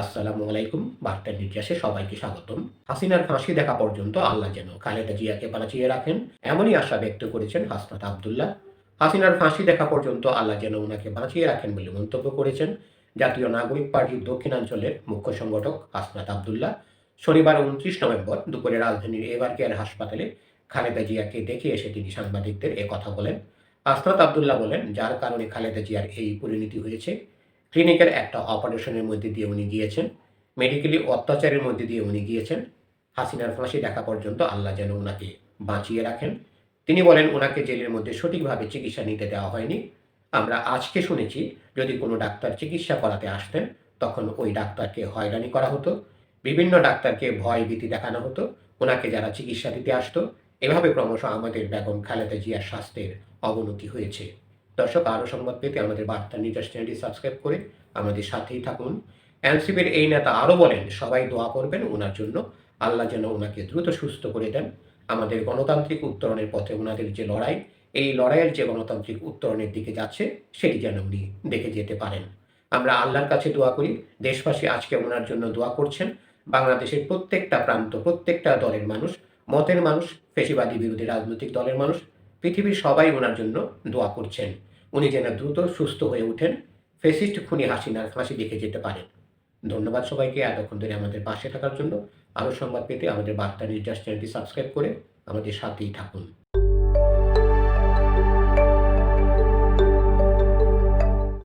আসসালামু আলাইকুম বার্তার নির্যাসে সবাইকে স্বাগতম। হাসিনার ফাঁসি দেখা পর্যন্ত আল্লাহ যেন খালেদা জিয়াকে বাঁচিয়ে রাখেন, এমনই আশা ব্যক্ত করেছেন হাসনাত আবদুল্লাহ। হাসিনার ফাঁসি দেখা পর্যন্ত আল্লাহ যেন ওনাকে বাঁচিয়ে রাখেন বলে মন্তব্য করেছেন জাতীয় নাগরিক পার্টির দক্ষিণাঞ্চলের মুখ্য সংগঠক হাসনাত আবদুল্লাহ। শনিবার উনত্রিশ নভেম্বর দুপুরে রাজধানীর এবার কেয়ার হাসপাতালে খালেদা জিয়াকে দেখে এসে তিনি সাংবাদিকদের কথা বলেন। আসনাত আবদুল্লাহ বলেন, যার কারণে খালেদা জিয়ার এই পরিণতি হয়েছে ক্লিনিকের একটা অপারেশনের মধ্যে দিয়ে উনি গিয়েছেন। মেডিকেলি অত্যাচারের মধ্যে দিয়ে উনি গিয়েছেন। হাসিনার ফাঁসি দেখা পর্যন্ত আল্লাহ যেন ওনাকে বাঁচিয়ে রাখেন। তিনি বলেন ওনাকে জেলের মধ্যে সঠিকভাবে চিকিৎসা নিতে দেওয়া হয়নি। আমরা আজকে শুনেছি, যদি কোনো ডাক্তার চিকিৎসা করাতে আসতেন, তখন ওই ডাক্তারকে হয়রানি করা হতো। বিভিন্ন ডাক্তারকে ভয় ভীতি দেখানো হতো। ওনাকে যারা চিকিৎসা দিতে আসতো, এভাবে ক্রমশ আমাদের বেগম খালেদা জিয়ার স্বাস্থ্যের অবনতি হয়েছে। দর্শক, আরও সংবাদ পেতে আমাদের বার্তা নিউজ চ্যানেলটি সাবস্ক্রাইব করে আমাদের সাথেই থাকুন। এনসিপির এই নেতা আরও বলেন, সবাই দোয়া করবেন ওনার জন্য। আল্লাহ যেন ওনাকে দ্রুত সুস্থ করে দেন। আমাদের গণতান্ত্রিক উত্তরণের পথে ওনাদের যে লড়াই, এই লড়াইয়ের যে গণতান্ত্রিক উত্তরণের দিকে যাচ্ছে, সেটি যেন উনি দেখে যেতে পারেন। আমরা আল্লাহর কাছে দোয়া করি, দেশবাসী আজকে ওনার জন্য দোয়া করছেন। বাংলাদেশের প্রত্যেকটা প্রান্ত, প্রত্যেকটা দলের মানুষ, মতের মানুষ পেশিবাদী বিরোধী রাজনৈতিক দলের মানুষ, পৃথিবীর সবাই ওনার জন্য দোয়া করছেন। উনি যেন দ্রুত সুস্থ হয়ে ওঠেন। ফেসিস্ট খুনি হাসিনার ফাঁসি দেখে যেতে পারেন। ধন্যবাদ সবাইকে। এতক্ষণ ধরে আমাদের পাশে থাকার জন্য আরও সংবাদ পেতে আমাদের বার্তা নির্যাস চ্যানেলটি সাবস্ক্রাইব করে আমাদের সাথেই থাকুন।